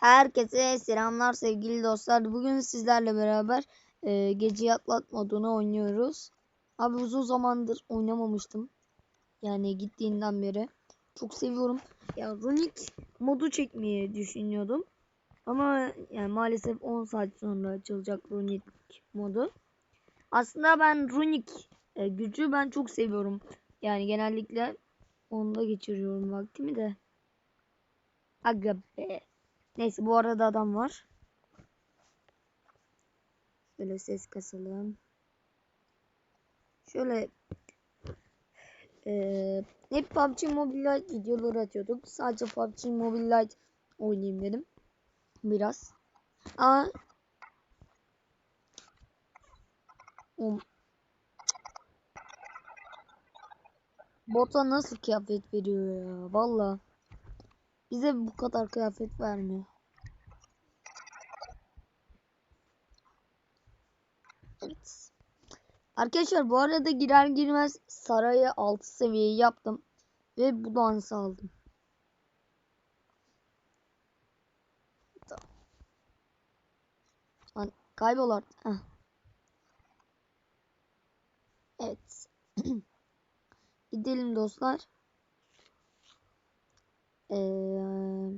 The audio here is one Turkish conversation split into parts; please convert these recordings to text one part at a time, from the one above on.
Herkese selamlar sevgili dostlar. Bugün sizlerle beraber e, gece atlat modunu oynuyoruz. Abi uzun zamandır oynamamıştım. Yani gittiğinden beri. Çok seviyorum. Ya Runic modu çekmeyi düşünüyordum. Ama yani maalesef 10 saat sonra açılacak Runic modu. Aslında ben Runic e, gücü ben çok seviyorum. Yani genellikle onda geçiriyorum vaktimi de. Aga be. Neyse bu arada adam var. Şöyle ses kasalım. Şöyle eee hep PUBG Mobile Lite videoları atıyorduk. Sadece PUBG Mobile Lite oynayayım dedim. Biraz. Ama o bota nasıl kıyafet veriyor ya? Vallahi. Bize bu kadar kıyafet vermiyor. Evet. Arkadaşlar bu arada girer girmez sarayı 6 seviyeyi yaptım. Ve bu dansı aldım. Lan kaybol artık. Evet. Gidelim dostlar. Ee,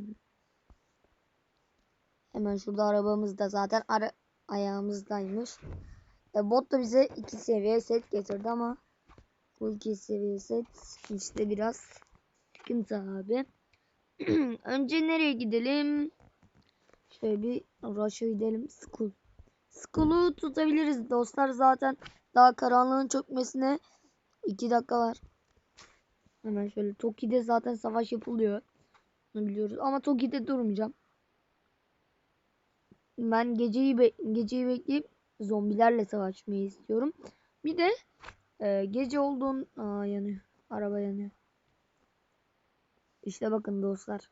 hemen şurada arabamız da zaten ara ayağımızdaymış. E, bot da bize iki seviye set getirdi ama bu iki seviye set işte biraz sıkıntı abi. Önce nereye gidelim? Şöyle bir Rush'a gidelim. School. School'u tutabiliriz dostlar. Zaten daha karanlığın çökmesine 2 dakika var. Hemen şöyle Toki'de zaten savaş yapılıyor. Bunu biliyoruz. Ama Toki'de durmayacağım. Ben geceyi be geceyi bekleyip zombilerle savaşmayı istiyorum. Bir de e, gece olduğun Aa, yanıyor. Araba yanıyor. İşte bakın dostlar.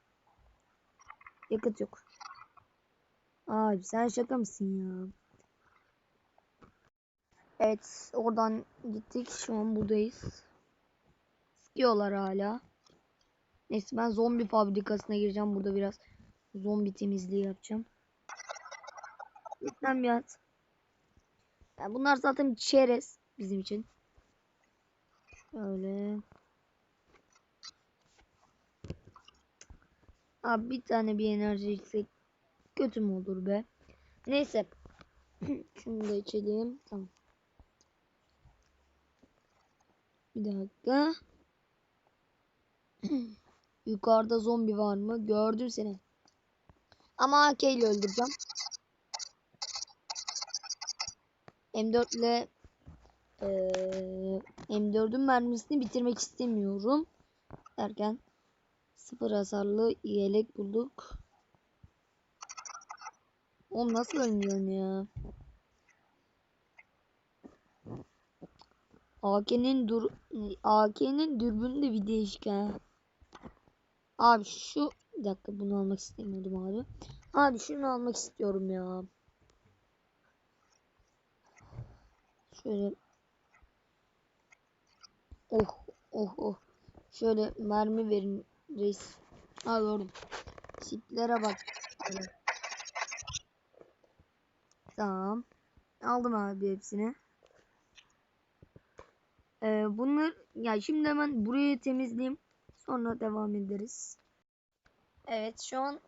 Yakıt yok. Abi sen şaka mısın ya? Evet oradan gittik. Şu an buradayız. Sıkıyorlar hala. Neyse ben zombi fabrikasına gireceğim. Burada biraz zombi temizliği yapacağım. Lütfen bir. Yani bunlar zaten çerez bizim için. Şöyle. Abi bir tane bir enerji içsek kötü mü olur be? Neyse. Şunu da içelim. Tamam. Bir dakika. Yukarıda zombi var mı? Gördüm seni. Ama AK ile öldüreceğim. M4 ile ee, M4'ün mermisini bitirmek istemiyorum. Derken sıfır hasarlı yelek bulduk. Oğlum nasıl ölmüyorum ya? AK'nin dur AK'nin dürbünü de bir değişik ha. Abi şu bir dakika bunu almak istemiyordum abi. Abi şunu almak istiyorum ya. Şöyle Oh oh oh. Şöyle mermi verin reis. Al oğlum. Tiplere bak. Şöyle. Tamam. Aldım abi hepsini. Ee, bunlar ya şimdi hemen burayı temizleyeyim. Sonra devam ederiz. Evet şu an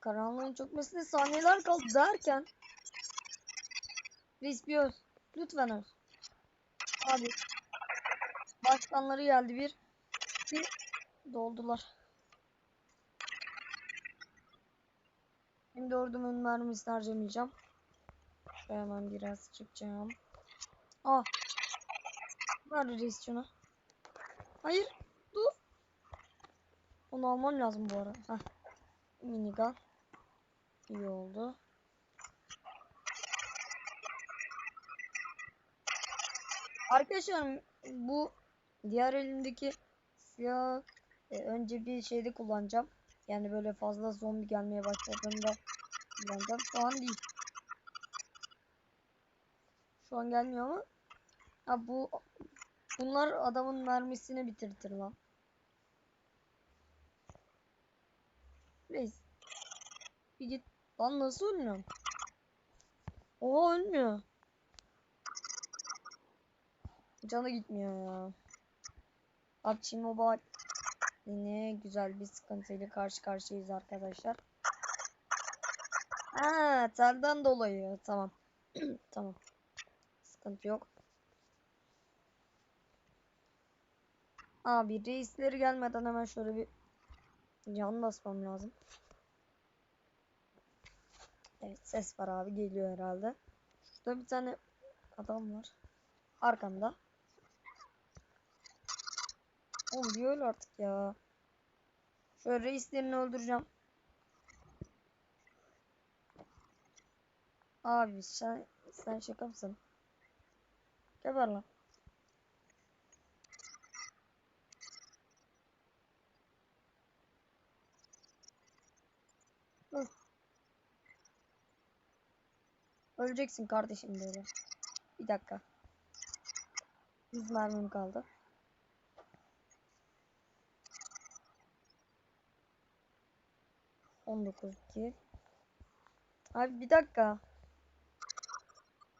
karanlığın çökmesine saniyeler kaldı derken Reis bir öl. Lütfen öl. Abi başkanları geldi bir. Bir doldular. Şimdi ordumun mermisini harcamayacağım. Şöyle hemen biraz çıkacağım. Ah. Ver reis şunu. Hayır. Dur. Onu almam lazım bu ara. Heh. Minigun. İyi oldu. Arkadaşlar bu diğer elimdeki silah e, önce bir şeyde kullanacağım. Yani böyle fazla zombi gelmeye başladığında kullanacağım. Şu an değil. Şu an gelmiyor ama. Ha bu bunlar adamın mermisini bitirtir lan. Reis. Bir git. Lan nasıl ölmüyorum? Oha ölmüyor. Canı gitmiyor ya. PUBG Mobile yine güzel bir sıkıntıyla karşı karşıyayız arkadaşlar. Ha, telden dolayı. Tamam. tamam. Sıkıntı yok. Abi reisleri gelmeden hemen şöyle bir can basmam lazım. Evet ses var abi geliyor herhalde. Şurada bir tane adam var. Arkamda. Oğlum bir öl artık ya. Şöyle reislerini öldüreceğim. Abi sen, sen şaka mısın? Geber lan. Dur. Öleceksin kardeşim böyle. Bir dakika. 100 mermim kaldı. On dokuz iki. Abi bir dakika.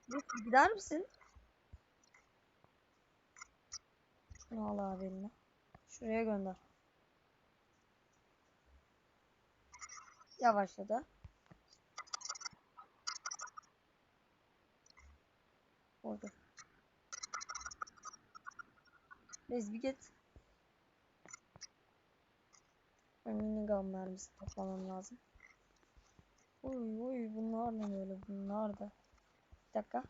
Bir gider misin? Şunu al abi eline. Şuraya gönder. Yavaşladı. Oldu. Biz bir git. Minigun mermisi toplamam lazım. Uy uy bunlar ne böyle bunlar da. Bir dakika.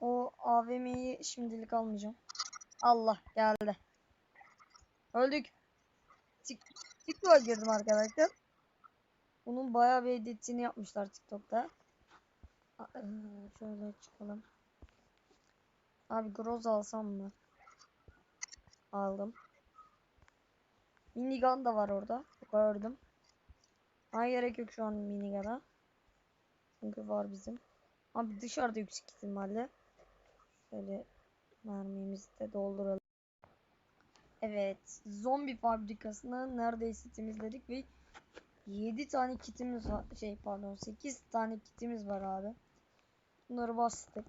O AVM'yi şimdilik almayacağım. Allah geldi. Öldük. Tik TikTok'a girdim arkadaşlar. Bunun bayağı bir editini yapmışlar TikTok'ta. Eee, Şöyle çıkalım. Abi Groz alsam mı? Aldım. Minigun da var orada. Gördüm. Ay gerek yok şu an minigana. Çünkü var bizim. Abi dışarıda yüksek ihtimalle. Şöyle mermimizi de dolduralım. Evet. Zombi fabrikasını neredeyse temizledik ve 7 tane kitimiz var. Şey pardon 8 tane kitimiz var abi. Bunları bastık.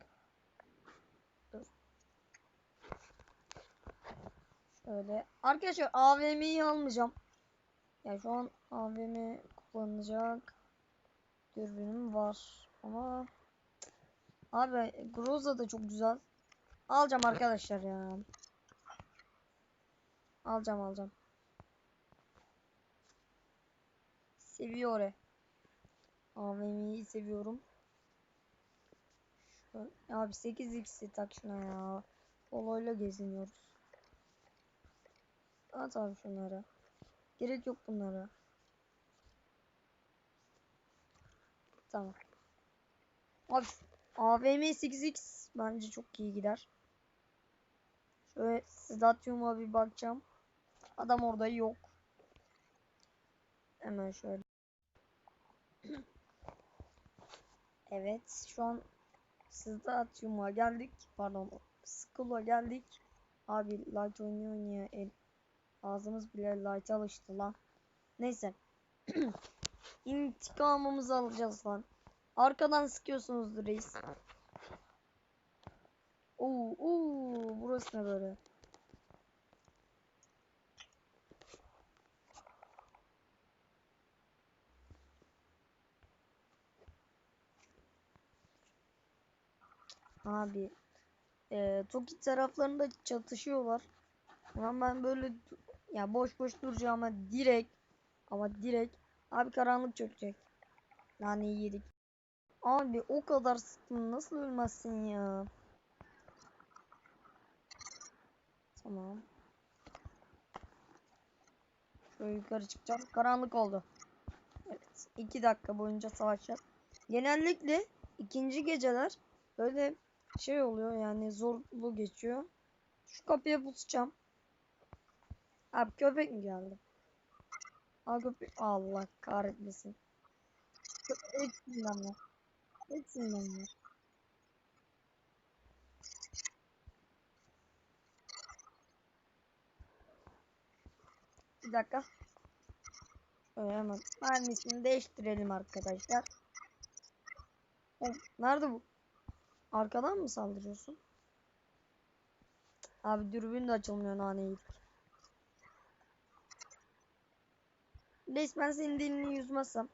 Şöyle. Arkadaşlar AVM'yi almayacağım. Ya şu an AVM kullanacak dürbünüm var. Ama abi Groza da çok güzel. Alacağım arkadaşlar ya. Alacağım alacağım. Seviyor. AVM'yi seviyorum. Şöyle, abi 8x'i tak şuna ya. Polo'yla geziniyoruz. At abi şunları. Gerek yok bunlara. Tamam. Abi AVM 8x bence çok iyi gider. Şöyle Stadium'a bir bakacağım. Adam orada yok. Hemen şöyle. evet şu an Stadium'a geldik. Pardon. School'a geldik. Abi light oynuyor oynuyor. El. Ağzımız bile light alıştı lan. Neyse. İntikamımızı alacağız lan. Arkadan sıkıyorsunuz reis. Oo, oo, burası ne böyle? Abi e, Toki taraflarında çatışıyorlar. Ama ben böyle ya boş boş duracağım ama direkt ama direkt abi karanlık çökecek. Yani yedik. Abi o kadar sıktın nasıl ölmezsin ya? Tamam. Şöyle yukarı çıkacağım. Karanlık oldu. Evet. 2 dakika boyunca savaşacağız. Genellikle ikinci geceler böyle şey oluyor yani zorlu geçiyor. Şu kapıya pusacağım. Abi köpek mi geldi? Aa köpek. Allah kahretmesin. Hepsinden var. Hepsinden var. Bir dakika. Şöyle hemen mermisini değiştirelim arkadaşlar. Nerede bu? Arkadan mı saldırıyorsun? Abi dürbün de açılmıyor nane yedik. Reis ben senin dilini yüzmezsem.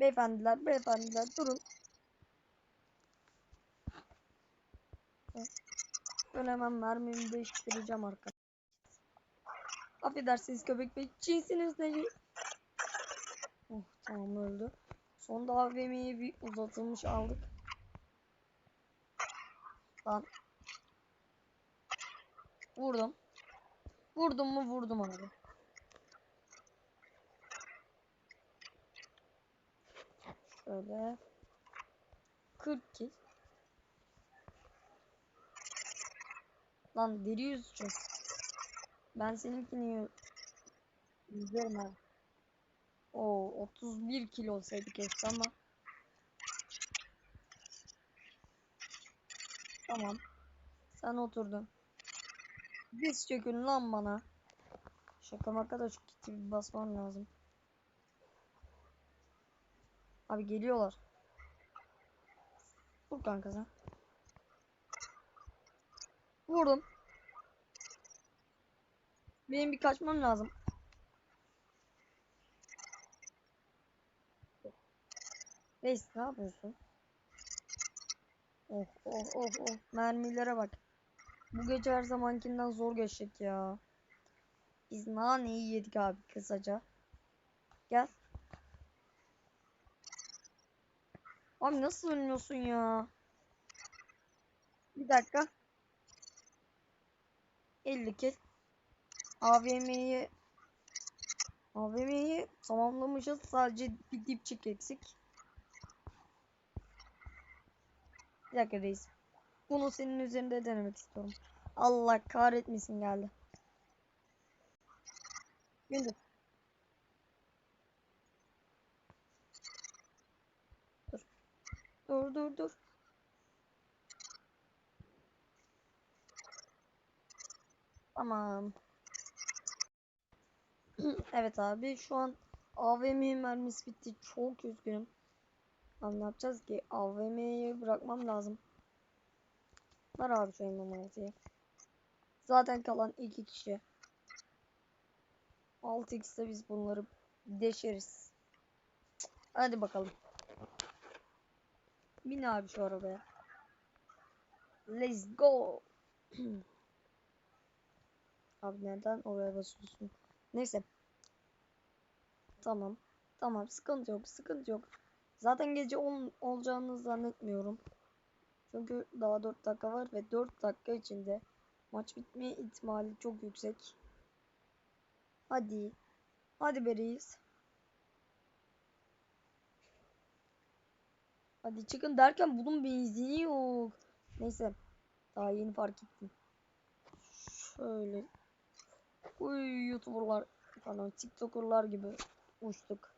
Beyefendiler, beyefendiler durun. Şöyle hemen mermimi değiştireceğim arkadaşlar. Affedersiniz köpek bey. Cinsiniz ne? Tamam öldü. Sonunda AVM'yi bir uzatılmış aldık. Lan. Vurdum. Vurdum mu vurdum abi. Şöyle. 40 kill. Lan deri yüzeceğim. Ben seninkini yü- yüzerim abi. Oo 31 kilo olsaydı keşke ama. Tamam. Sen oturdun. Diz çökün lan bana. Şaka maka da şu kiti bir basmam lazım. Abi geliyorlar. Vur kanka sen. Vurdum. Benim bir kaçmam lazım. Reis ne yapıyorsun? Oh oh oh oh. Mermilere bak. Bu gece her zamankinden zor geçecek ya. Biz naneyi yedik abi kısaca. Gel. Abi nasıl ölmüyorsun ya? Bir dakika. 50 kill. AVM'yi AVM'yi tamamlamışız. Sadece bir dipçik eksik. Bir dakika reis. Bunu senin üzerinde denemek istiyorum. Allah kahretmesin geldi. Gündüz. Dur. Dur dur dur. Tamam. evet abi şu an AVM mermisi bitti. Çok üzgünüm. Yapacağız ki? AVM'yi bırakmam lazım. Ver abi şu M16'yı. Zaten kalan iki kişi. 6x'te biz bunları deşeriz. Hadi bakalım. Bin abi şu arabaya. Let's go. abi neden oraya basıyorsun? Neyse. Tamam. Tamam sıkıntı yok sıkıntı yok. Zaten gece 10 olacağını zannetmiyorum. Çünkü daha 4 dakika var ve 4 dakika içinde maç bitme ihtimali çok yüksek. Hadi. Hadi be. Hadi çıkın derken bunun benzini yok. Neyse. Daha yeni fark ettim. Şöyle. Uy youtuberlar pardon tiktokerlar gibi uçtuk.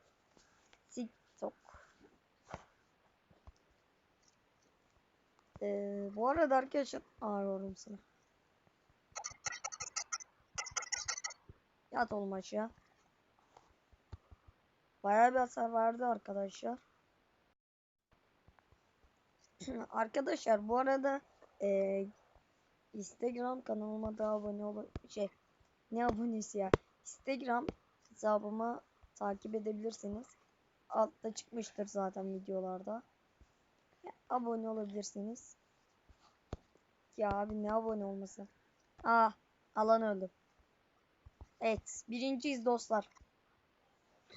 Ee, bu arada arkadaşlar ağrıyorum sana. Yat oğlum aşağı. Bayağı bir hasar vardı arkadaşlar. arkadaşlar bu arada e, Instagram kanalıma da abone ol şey ne abonesi ya Instagram hesabıma takip edebilirsiniz. Altta çıkmıştır zaten videolarda. Abone olabilirsiniz. Ya abi ne abone olması? Ah alan öldü. Evet birinciyiz dostlar.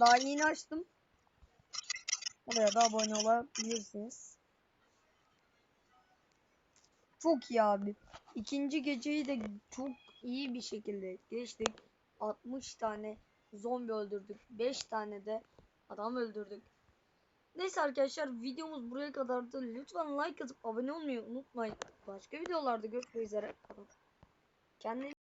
Daha yeni açtım. Oraya da abone olabilirsiniz. Çok iyi abi. İkinci geceyi de çok iyi bir şekilde geçtik. 60 tane zombi öldürdük. 5 tane de adam öldürdük. Neyse arkadaşlar videomuz buraya kadardı. Lütfen like atıp abone olmayı unutmayın. Başka videolarda görüşmek üzere. Kendinize